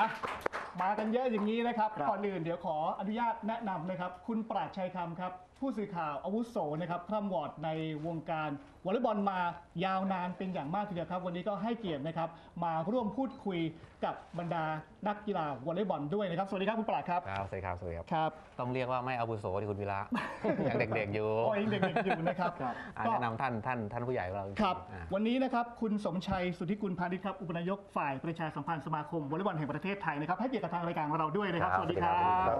อะมากันเยอะอย่างนี้นะครับ ก่อนอื่นเดี๋ยวขออนุญาตแนะนำนะครับ คุณปราชชัยคำครับ ผู้สื่อข่าวอาวุโสนะครับคร่ำวอดในวงการวอลเลย์บอลมายาวนานเป็นอย่างมากทีเดียวครับ วันนี้ก็ให้เกียรตินะครับ มาร่วมพูดคุยกับบรรดานักกีฬาวอลเลย์บอลด้วยนะครับ สวัสดีครับคุณปราชครับ ครับสวัสดีครับสวัสดีครับ ครับ ต้องเรียกว่าไม่อาวุโสที่คุณวีระ ยังเด็กๆอยู่โอ้ยงเด็กๆอยู่นะครับอะก็แนะนำท่านท่านท่านผู้ใหญ่ของเราจงๆครับ อะ วันนี้นะครับคุณสมชัยสุทธิกุลพาณิชย์ครับอุปนายกฝ่ายประชาสัมพันธ์สมาคมวอลเลย์บอลแห่งประเทศไทยนะครับให้เกียรติกับทางรายการของเราด้วยนะครับครับสวัสดีครับ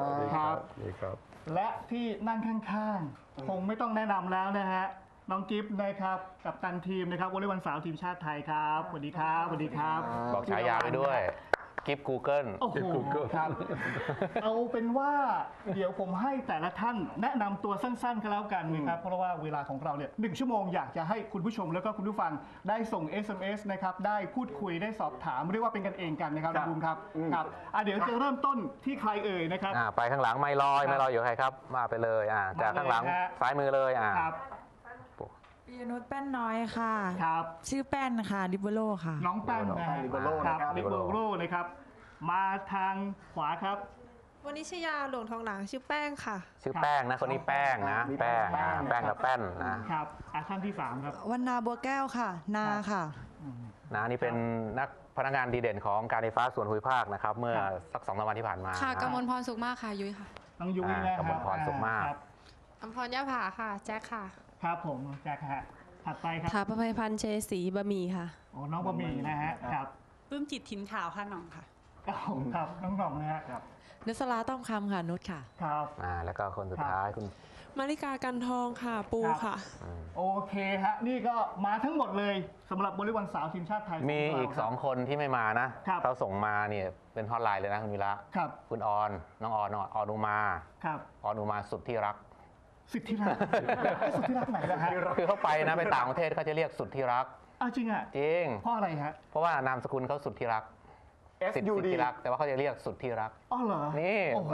สวัสดีครับ สวัสดีครับ และที่นั่งข้างๆคงไม่ต้องแนะนำแล้วนะฮะน้องกิฟต์นะครับกับตันทีมนะครับวอลเลย์บอลสาวทีมชาติไทยครับสวัสดีครับสวัสดีครับ บอกฉายาไปด้วย กิฟต์กูเกิลโอ้โห Google ครับ เอาเป็นว่าเดี๋ยวผมให้แต่ละท่านแนะนำตัวสั้นๆกันแล้วกันนะครับ เพราะว่าเวลาของเราเนี่ยหนึ่งชั่วโมงอยากจะให้คุณผู้ชมแล้วก็คุณผู้ฟังได้ส่ง SMS นะครับ ได้พูดคุยได้สอบถาม เรียกว่าเป็นกันเองกันนะครับครับณบูมครับครับอะเดี๋ยวจะเริ่มต้นที่ใครเอ่ยนะครับ อะไปข้างหลังไม่ลอยไม่ลอยอยู่ใครครับ มาไปเลยอะจากข้างหลังมาเลยฮะ ซ้ายมือเลยอะครับ ปียนุชแป้นน้อยค่ะ ครับชื่อแป้นค่ะดิบเบโลค่ะ น้องแป้งนะฮะ Libero ครับนะครับ ลิเบโรนะครับ มาทางขวาครับ วันนี้ชื่อยาหลวงทองหลางชื่อแป้งค่ะ ชื่อแป้งนะคนนี้แป้งนะมีแป้งแป้งอะนะครับแป้งกับแป้นนะครับอะท่านที่สามครับ วันนาบัวแก้วค่ะ นาค่ะ นะนี่เป็นนักพนักงานดีเด่นของการไฟฟ้าส่วนภูมิภาคนะครับ เมื่อครับสักสองสามวันที่ผ่านมาค่ะนะกมลพรสุขมากค่ะยุ้ยค่ะน้องยุ้ยอ่านะคกรับมลพรสุขมาก ครับอัมพรยะผาค่ะ แจ็คค่ะ ครับผมแจ็คฮะถัดไปครับถาประภัยพันธ์เชสีบะหมี่ค่ะ โอ้น้องบะหมี่นะฮะครับปลื้มจิตถิ่นขาวค่ะหน่องค่ะอ้าวครับน้องหน่องนะฮะครับนุสลาต้อมคำค่ะนุชค่ะครับอ่าแล้วก็คนสุดท้ายคุณมาริกากันทองค่ะปูครับค่ะ โอเคฮะนี่ก็มาทั้งหมดเลยสำหรับบริวันสาวทีมชาติไทย มีขเราอีกสองคนที่ไม่มานะครับเขาส่งมาเนี่ยเป็นฮอตไลน์เลยนะคุณวีระครับคุณออนน้องออนน้องออนุมาครับออนุมาสุดที่รัก สิทธิรักสุดที่รักไหนล่ะฮะคือเขาไปนะไปต่างประเทศเขาจะเรียกสุดที่รักอ้าวจริงอะจริงเพราะอะไรฮะเพราะว่านามสกุลเขาสุดที่รักสิทธิ์ SUD ที่รักแต่ว่าเขาจะเรียกสุดที่รัก อ๋อเหรอนี่ โอ้โห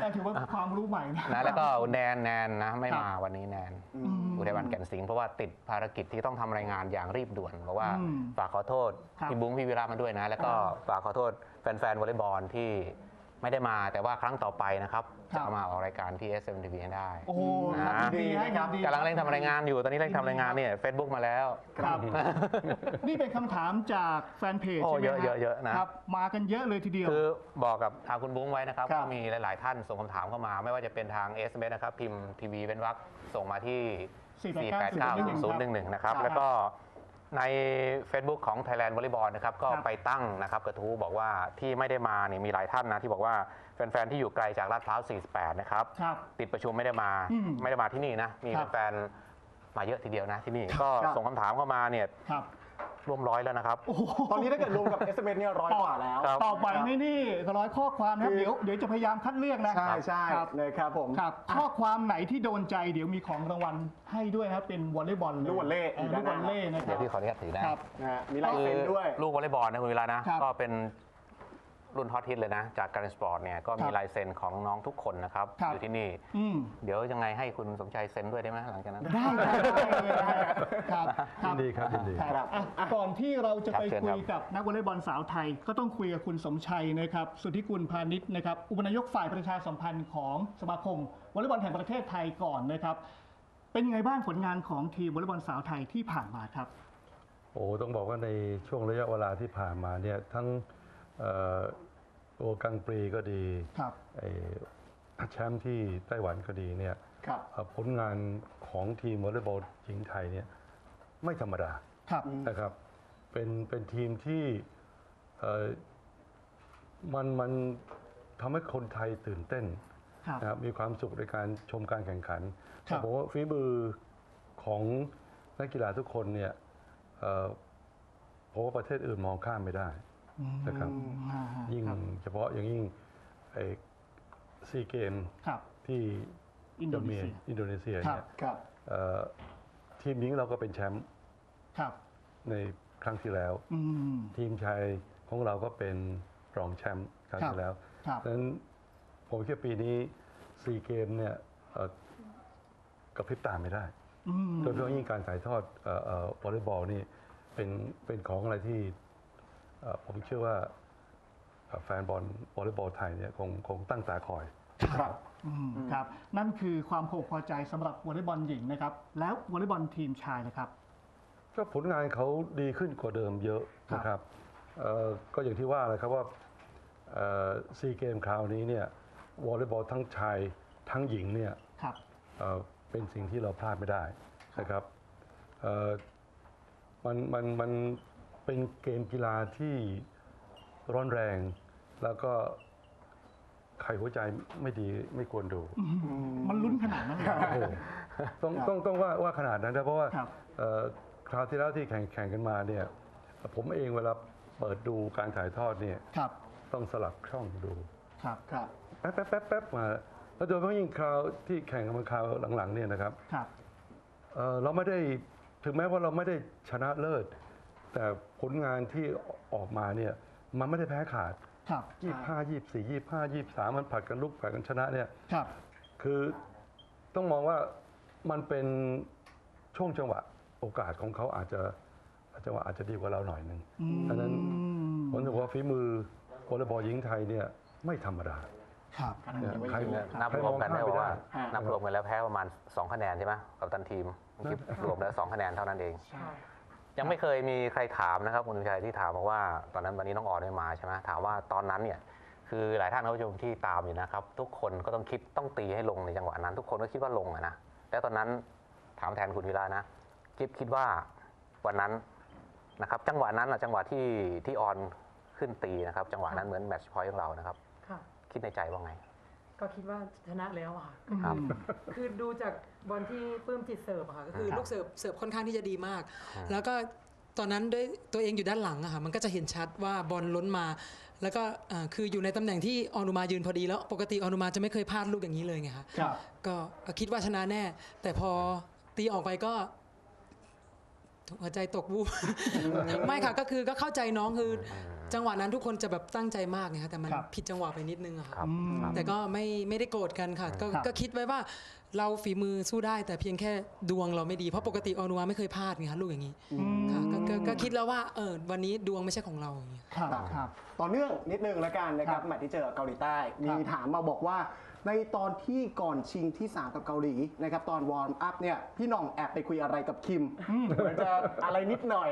แต่ถือว่าความรู้ใหม่นะ นะแล้วก็แนนแนนนะไม่ครับมาวันนี้แนนอืมอุทัยวันแก่นสิงห์เพราะว่าติดภารกิจที่ต้องทำรายงานอย่างรีบด่วนบอกว่าอืมฝากขอโทษครับ พี่บุ้งพี่วิระมาด้วยนะ แล้วก็ฝากขอโทษแฟนๆวอลเลย์บอลที่ ไม่ได้มาแต่ว่าครั้งต่อไปนะครับ ครับ จะเอามาออกรายการที่ SM TV ให้ได้ โอ้โหครับนะดีให้ครับดีกำลังเร่งทำรายงานอยู่ตอนนี้เร่งทำรายงานเนี่ยเฟซบุ๊กมาแล้ว ครับ นี่เป็นคำถามจากแฟนเพจโอ้ใช่ไหมเยอะฮเยอะเยอะนะ ครับ มากันเยอะเลยทีเดียว คือบอกกับทางคุณบุ้งไว้นะครับครับ ว่ามีหลาย ๆ ท่านส่งคำถามเข้ามา ไม่ว่าจะเป็นทาง SMS นะครับ พิมพ์ทีวีเว้นวรรคส่งมาที่ 489นะครับครับ แล้วก็ ใน Facebook ของ Thailand Volleyball นะครับก็ครับไปตั้งนะครับกระทู้บอกว่าที่ไม่ได้มาเนี่ยมีหลายท่านนะที่บอกว่าแฟนๆ ที่อยู่ไกลจากลาดพร้าว 48 นะครับ ครับ ติดประชุมไม่ได้มาอืมไม่ได้มาที่นี่นะ มีครับ แฟนๆมาเยอะทีเดียวนะที่นี่ก็ครับส่งคำถามเข้ามาเนี่ย ครับ ร่วมร้อยแล้วนะครับโอ้โหตอนนี้ถ้าเกิดรวมกับ SMS เนี่ยร้อยกว่าแล้ว ครับตอบไหวไหมนี่ร้อยข้อความนะครับคือ เดี๋ยวเดี๋ยวจะพยายามคัดเลือกนะ ใช่ใช่ครับ นะครับผมครับข้อความไหนที่โดนใจเดี๋ยวมีของรางวัลให้ด้วยครับเป็นวอลเลย์บอลลูกวอลเลย์ออลูกวอลเลย์นะคเดี๋รัยบวพี่ขออนุญาตถือนะครับ นะฮะมีลายเซ็นด้วย ลูกวอลเลย์บอลนะคุณเวลานะ ครับก็เป็น รุ่นฮอตฮิตเลยนะ จากการสปอร์ตเนี่ยก็มีครับลายเซ็นของน้องๆทุกคนนะครับ ครับอยู่ที่นี่ อืม เดี๋ยวยังไงให้คุณสมชัยเซ็นด้วยได้ไหมหลังจากนั้น ได้ได้เลยนะครับคยิรับนดีครับยินดี ครับอะก่อนที่เราจะไปครับเชิญคุครัยบกับนักวอลเลย์บอลสาวไทย ก็ต้องคุยกับคุณสมชัยนะครับ สุทธิกุลพาณิชย์นะครับ อุปนายกฝ่ายประชาสัมพันธ์ของสมาคมวอลเลย์บอลแห่งประเทศไทยก่อนนะครับ เป็นไงบ้างผลงานของทีมวอลเลย์บอลสาวไทยที่ผ่านมาครับ โอ้ต้องบอกว่าในช่วงระยะเวลาที่ผ่านมาเนี่ยทั้งเอ่อ ตัวกังปรีก็ดีครับไอ้แชมป์ที่ไต้หวันก็ดีเนี่ยครับเอ่อผลงานของทีมวอลเลย์บอลหญิงไทยเนี่ยไม่ธรรมดาครับนะครับเป็นเป็นทีมที่เอ่อมันมันทำให้คนไทยตื่นเต้นครับนะครับมีความสุขในการชมการแข่งขันครับผมว่าฝีมือของนักกีฬาทุกคนเนี่ยเอ่อผมว่าประเทศอื่นมองข้ามไม่ได้อืม นะครับอ่ายิ่งครับเฉพาะอย่างยิ่งไอ้ซีเกมครับ ที่อินโดนีเซีย อินโดนีเซียครับ เนี่ยครับ เอ่อทีมหญิงเราก็เป็นแชมป์ครับ ในครั้งที่แล้ว อืม ทีมชายของเราก็เป็นรองแชมป์ครั้งครับที่แล้วครับ ดังนั้นผมคิดว่าปีนี้ซีเกมเนี่ยเอ่อกระพริบตาไม่ได้อืม โดยเฉพาะยิ่งการถ่ายทอดเอ่อเอ่อวอลเลย์บอลนี่เป็นเป็นของอะไรที่เอ่อ ผมเชื่อว่าเอ่อแฟนบอลวอลเลย์บอลไทยเนี่ยคงคงตั้งตาคอยครับอืมครับ นั่นคือความพออกพอใจสำหรับวอลเลย์บอลหญิงนะครับ แล้ววอลเลย์บอลทีมชายนะครับ ก็ผลงานเขาดีขึ้นกว่าเดิมเยอะนะครับเอ่อก็อย่างที่ว่าเลยครับว่าซีเกมคราวนี้เนี่ยวอลเลย์บอลทั้งชายทั้งหญิงเนี่ยครับเอ่อเป็นสิ่งที่เราพลาดไม่ได้นะครับเอ่อมันมันมัน เป็นเกมกีฬาที่ร้อนแรง แล้วก็ใครหัวใจไม่ดีไม่ควรดู มันลุ้นขนาดนั้นเลย โอ้โหต้องต้องต้องว่าว่าขนาดนั้นนะเพราะว่าครับ เอ่อคราวที่แล้วที่แข่งแข่งกันมาเนี่ยผมเองเวลาเปิดดูการถ่ายทอดเนี่ยครับต้องสลับช่องดูครับครับแป๊บแป๊บแป๊บแป๊บมาแล้วโดยเฉพาะยิ่งคราวที่แข่งกันมาคราวหลังๆเนี่ยนะครับครับ เอ่อเราไม่ได้ถึงแม้ว่าเราไม่ได้ชนะเลิศ แต่ผลงานที่ออกมาเนี่ยมันไม่ได้แพ้ขาดครับ25 24 25 23มันผลัดกันลุกผลัดกันชนะเนี่ยครับ คือต้องมองว่ามันเป็นช่วงจังหวะโอกาสของเขาอาจจะจังหวะอาจจะดีกว่าเราหน่อยหนึ่งดังนั้นผมถือว่าฝีมือวอลเลย์บอลหญิงไทยเนี่ยไม่ธรรมดาครับเนี่ยใครนับรวมกันได้บอกว่าฮะนับรวมกันแล้วแพ้ประมาณ 2 คะแนนใช่ไหมกับตันทีมคิดรวมแล้ว 2 คะแนนเท่านั้นเอง ยังไม่เคยมีใครถามนะครับคุณชัยที่ถามบอกว่า ตอนนั้นวันนี้น้องออนไม่มาใช่ไหมถามว่าตอนนั้นเนี่ยคือหลายท่านเขาชมที่ตามอยู่นะครับ ทุกคนก็ต้องคิดต้องตีให้ลงในจังหวะนั้น ทุกคนก็คิดว่าลงอะนะแล้วตอนนั้นถามแทนคุณวิลานะกิฟคิดว่าวันนั้นนะครับ จังหวะนั้นอะจังหวะที่ที่ออนขึ้นตีนะครับ จังหวะนั้นเหมือนแมตช์พอยต์ของเรานะครับค่ะคิดในใจว่าไง ก็คิดว่าชนะแล้วอะค่ะ ครับ คือดูจากบอลที่ปลื้มจิตเสิร์ฟอะค่ะก็คือครับลูกเสิร์ฟเสิร์ฟค่อนข้างที่จะดีมากแล้วก็ตอนนั้นด้วยตัวเองอยู่ด้านหลังอะค่ะมันก็จะเห็นชัดว่าบอลล้นมา แล้วก็อ่าคืออยู่ในตำแหน่งที่ออนุมายืนพอดีแล้วปกติออนุมาจะไม่เคยพลาดลูกอย่างนี้เลยไงคะครับ ก็คิดว่าชนะแน่ แต่พอตีออกไปก็หัวใจตกวูบ ไม่ค่ะก็คือก็เข้าใจน้องคือ จังหวะนั้นทุกคนจะแบบตั้งใจมากไงคะแต่มันครับผิดจังหวะไปนิดนึงอะค่ะครับครับ แต่ก็ไม่ไม่ได้โกรธกันค่ะก็ครับก็คิดไว้ว่าเราฝีมือสู้ได้ แต่เพียงแค่ดวงเราไม่ดีเพราะปกติออนุวาไม่เคยพลาดไงคะลูกอย่างนี้ค่ะก็ก็ก็คิดแล้วว่าเออวันนี้ดวงไม่ใช่ของเราอย่างเงี้ย ครับครับ ต่อเนื่องนิดนึงแล้วกันนะครัครับบแมตช์ที่เจอกับเกาหลีใต้ มีครับถามมาบอกว่า ในตอนที่ก่อนชิงที่ 3 กับเกาหลีนะครับตอนวอร์มอัพเนี่ยพี่หน่องแอบไปคุยอะไรกับคิมเหมือนจะอะไรนิดหน่อย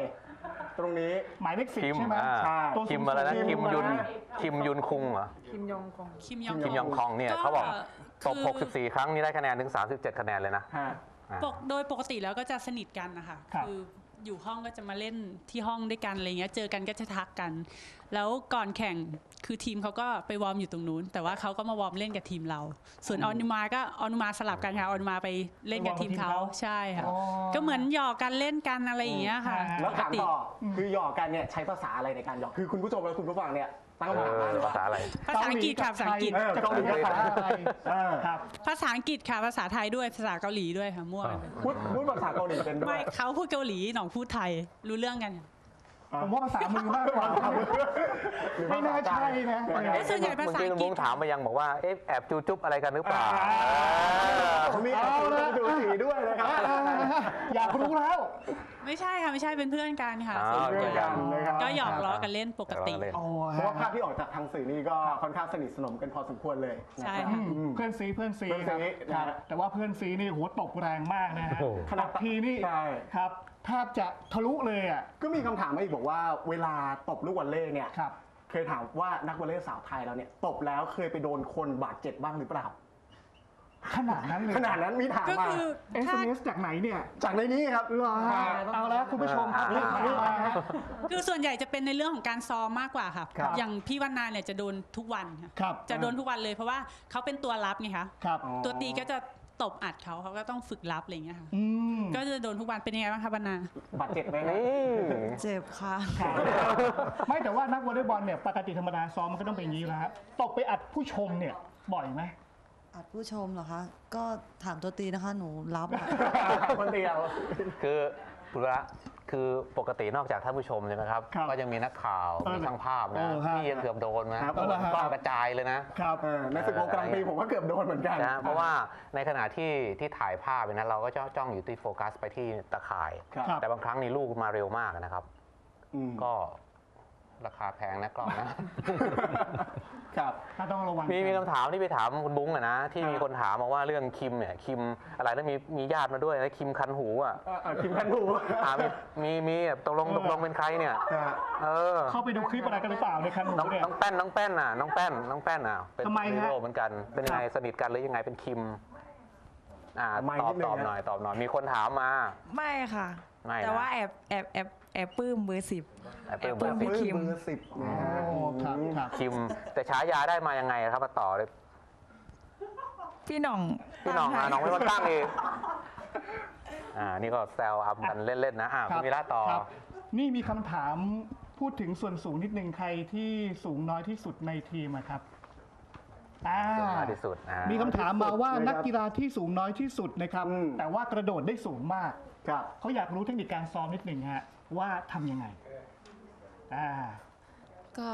ตรงนี้ หมายเลขสิบคิมใช่ไหมอ่าใช่ตัวสูงคิมอะไรนะคิคิมมยุนอะไรนะ คิมยุนคุงเหรอ คิมยองคง คิมยองคิมยองคองเนี่ยเขาบอกตบ คือ64 ครั้งนี่ได้คะแนนถึง 37 คะแนนเลยนะฮะ อ่า ปกโดยปกติแล้วก็จะสนิทกันนะคะครับ ออยู่ห้องก็จะมาเล่นที่ห้องด้วยกันอะไรเงี้ย เจอกันก็จะทักกันแล้วก่อนแข่งคือทีมเขาก็ไปวอร์มอยู่ตรงนู้น แต่ว่าเขาก็มาวอร์มเล่นกับทีมเรา ส่วนออนุมาก็ออนุมาสลับกันค่ะออนุมาไปเล่นกับทีมเขาใช่ค่ะอ๋อก็เหมือนหยอกกันเล่นกันอะไรอย่างเงี้ยค่ะอืมแล้วปกถามติต่ออคือหยอกกันเนี่ยใช้ภาษาอะไรในการหยอกคือคุณผู้ชมและคุณผู้ฟังเนี่ยตั้งคำถามมาเลยภาษาอะไรภาษาอังกฤษค่ะภาษาอังกฤษเกาหลีจะเกาหลีภาษาอะไรเออครับภาษาอังกฤษค่ะภาษาไทยด้วยภาษาเกาหลีด้วยค่ะมั่วกันไปพูดพูดภาษาเกาหลีเป็นด้วไม่ยเขาพูดเกาหลีหนองพูดไทยรู้เรื่องกัน ผมว่าภาษามือมากกว่าครับไม่น่าใช่นะเอ๊ะส่วนใหญ่ภาษาอังกฤษ เมื่อกี้ลุงถามไปยังบอกว่าเอ๊ะแอบจูจุ๊บอะไรกันหรือเปล่า ผมมีแอบดูดูสีด้วยนะครับ อยากรู้แล้ว ไม่ใช่ค่ะไม่ใช่เป็นเพื่อนกันค่ะอ๋อส่วนเพื่อนกันนะครับ ก็หยอกล้อกันเล่นปกติหยอกล้อกันเล่นโอ้เพราะว่าภาพที่ออกจากทางสื่อนี่ก็ค่อนข้างสนิทสนมกันพอสมควรเลยใช่นะครับค่ะอืม เพื่อนซีเพื่อนซีเพื่อนซีครับนะฮะแต่ว่าเพื่อนซีนี่โหตบแรงมากนะฮะโอ้โห ขนาดตบทีนี่ใช่ ครับ แทบจะทะลุเลยอะ ก็มีคำถามมาอีกบอกว่าเวลาตบลูกวอลเล่เนี่ย ครับ เคยถามว่านักวอลเล่สาวไทยเราเนี่ยตบแล้วเคยไปโดนคนบาดเจ็บบ้างหรือเปล่า ขนาดนั้นเลยขนาดนั้นมีถามก็มาคือเอสถ้า เอสจากไหนเนี่ยจากในนี้ครับ เหรอฮะเอาแล้วคุณผู้ชมครับรีบมารีบมาฮะ คือส่วนใหญ่จะเป็นในเรื่องของการซ้อมมากกว่าค่ะ ครับอย่างพี่วันนาเนี่ยจะโดนทุกวันค่ะครับ จะโดนทุกวันเลยเพราะว่าเขาเป็นตัวรับไงคะ ครับ ตัวตีก็จะตบอัดเขาเขาก็ต้องฝึกรับอะไรอย่างเงี้ยค่ะ อืม ก็จะโดนทุกวันเป็นยังไงบ้างคะวันนาบาดเจ็บไหมครับ เจ็บค่ะ ไม่แต่ว่านักวอลเลย์บอลเนี่ยปกติธรรมดาซ้อมมันก็ต้องเป็นอย่างนี้แล้วฮะตบไปอัดผู้ชมเนี่ยบ่อยไหม อัดผู้ชมเหรอคะ ก็ถามตัวตีนะคะ หนูรับอะ คนเดียว คือ คุณละคือปกตินอกจากท่านผู้ชมใช่ไหมครับ ครับก็ยังมีนักข่าวมีช่างภาพเอนะอฮะที่ยังเกือบโดนนะครับเอาละฮะก็กระจายเลยนะ ครับเออในศึกโลกลางปีผมก็เกือบโดนเหมือนกัน นะเพราะว่าในขณะที่ที่ถ่ายภาพเนยนะเราก็จ้องจ้องอยู่ที่โฟกัสไปที่ตะข่าย ครับ แต่บางครั้งนี่ลูกมาเร็วมากนะครับ อืม ก็ราคาแพงนะกล้องนะ ครับถ้าต้องระวังมีมีคำถามที่ไปถามคุณบุ้งอะนะที่มีคนถามมาว่าเรื่องคิมเนี่ยคิมอะไรแล้วมีมีญาติมาด้วยนะคิมคันหูอะเอ่อเอ่อคิมคันหูอ่ามีมีมีแบบตกลงตกลงเป็นใครเนี่ยฮะเออ เข้าไปดูคลิปอะไรกันหรือเปล่าในคันหนูน้องเนี่ย น้องแป้นน้องแป้นน่ะน้องแป้นน้องแป้นอะเป็นทำไมฮะ ฮีโร่เหมือนกันเป็นยังไงครับสนิทกันหรือยังไงเป็นคิม อ่าไม่ตอบนิดนึงตอบนะ หน่อยตอบหน่อยมีคนถามมา ไม่ค่ะ ไม่นะ แต่ว่าแอบแอบแอบ แอบปลื้มเบอร์สิบแอปเปิลแอปเปิ้ลเบอร์พี่สิบ คิมเบอร์สิบนะฮะโอ้ครับครับ คิม แต่ฉายาได้มายังไงครับมาต่อเลยพี่หน่องพี่น้องตั้อะให้น้องไม่มาตั้งอีกอ่านี่ก็แซวอัพกันเล่นๆนะอ่าคคุรัณวีระต่อ ครับนี่มีคำถามพูดถึงส่วนสูงนิดนึงใครที่สูงน้อยที่สุดในทีมอะครับ อ่าส่วนมากที่สุดนะฮะ มีคำถามมาว่านะครับนักกีฬาที่สูงน้อยที่สุดนะครับ อืม แต่ว่ากระโดดได้สูงมาก ครับ เขาอยากรู้เทคนิคการซ้อมนิดหนึ่งฮะว่าทำยังไงอ่าก็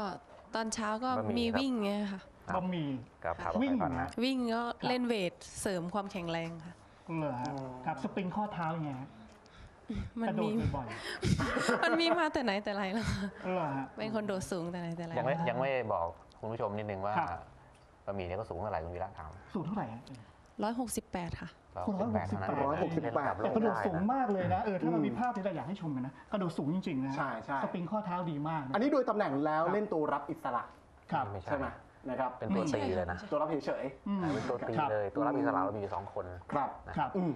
ตอนเช้าก็บะหมี่มีครับ วิ่งเงี้ยค่ะบะหมี่ครับครับวิ่งก่อนนะ วิ่งก็เล่นเวทเสริมความแข็งแรงค่ะ เหรอฮะครับสปริงข้อเท้ายังไงฮะมันกระโดมีดบ่อยมันมีมาแต่ไหนแต่ไรแล้วค่ะๆเหรอฮะ เป็นคนโดดสูงแต่ไหนแต่ไรยังไม่ยังไม่บอกคุณผู้ชมนิดนึงว่าครับ บะหมี่เนี่ยก็สูงเท่าไหร่คุณวีระถามสูงเท่าไหร่ฮะ ร้อยหกสิบแปดค่ะคน168 เท่านั้นร้อยหกสิบแปดเล่นแต่ระดับโลกระโดดไสูงมากเลยนะเออถ้าเรามีภาพที่เราอยากให้ชมกันนะกระโดดสูงจริงๆนะใช่ใช่ สปริงข้อเท้าดีมากอันนะนี้โดยตำแหน่งแล้วเล่นตัวรับอิสระครับ ไม่ใช่ใช่ไหมนะครับเป็นตัวตีเลยนะตัวรับเฉยอืม เป็นตัวตีครับ เลยตัวรับอิสระเรามีอยู่สองคน ๆครับครับ อืม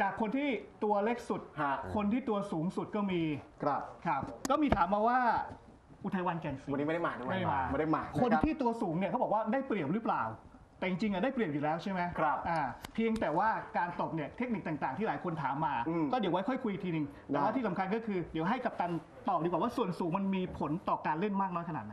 จากคนที่ตัวเล็กสุด ฮะคนที่ตัวสูงสุดก็มี ครับ ครับ ก็มีถามมาว่า อุทัยวันแก่นศรีวันนี้ไม่ได้มาด้วยไม่ได้มา ไม่ได้มาคนนะรับ ที่ตัวสูงเนี่ยเขาบอกว่าได้เปรียบหรือเปล่า แต่จริงๆอะได้เปรียบอยู่แล้วใช่ไหมครับอ่าเพียงแต่ว่าการตบเนี่ยเทคนิคต่างๆ ที่หลายคนถามมา อืมก็เดี๋ยวไว้ค่อยคุยอีกทีหนึ่งแต่ว่าได้ ที่สำคัญก็คือเดี๋ยวให้กัปตันตอบดีกว่าว่าส่วนสูงมันมีผลต่อการเล่นมากน้อยขนาดไหน